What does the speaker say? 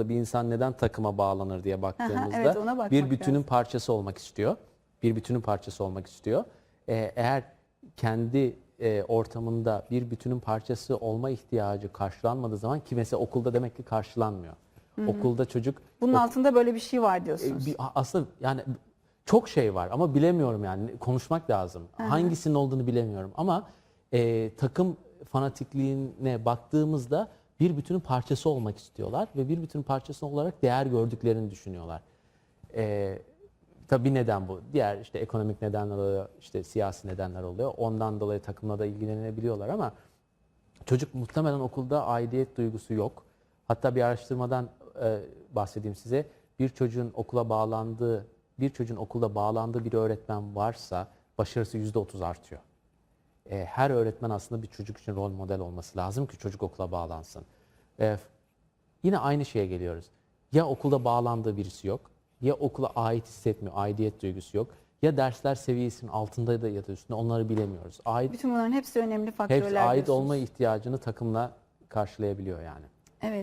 bir insan neden takıma bağlanır diye baktığımızda evet, ona bir bütünün lazım. parçası olmak istiyor. Bir bütünün parçası olmak istiyor. Ee, eğer kendi e, ortamında bir bütünün parçası olma ihtiyacı karşılanmadığı zaman ki mesela okulda demek ki karşılanmıyor. Okulda çocuk Bunun altında böyle bir şey var e, diyorsunuz. bir- aslında yani çok şey var ama bilemiyorum yani konuşmak lazım. Hangisinin olduğunu bilemiyorum ama e, takım fanatikliğine baktığımızda bir bütünün parçası olmak istiyorlar ve bir bütünün parçası olarak değer gördüklerini düşünüyorlar. E, tabii neden bu. Diğer işte ekonomik nedenler oluyor, işte siyasi nedenler oluyor. Ondan dolayı takımla da ilgilenebiliyorlar ama Çocuk muhtemelen okulda aidiyet duygusu yok. Hatta bir araştırmadan e, bahsedeyim size. Bir çocuğun okula bağlandığı, bir çocuğun okulda bağlandığı bir öğretmen varsa başarısı %30 artıyor. E, her öğretmen aslında bir çocuk için rol model olması lazım ki çocuk okula bağlansın. E, yine aynı şeye geliyoruz. Ya okulda bağlandığı birisi yok, ya okula ait hissetmiyor, aidiyet duygusu yok. Ya dersler seviyesinin altında da ya da üstünde onları bilemiyoruz. Ait Bütün bunların hepsi önemli faktörler Hepsi ait diyorsunuz. olma ihtiyacını takımla karşılayabiliyor yani. Evet.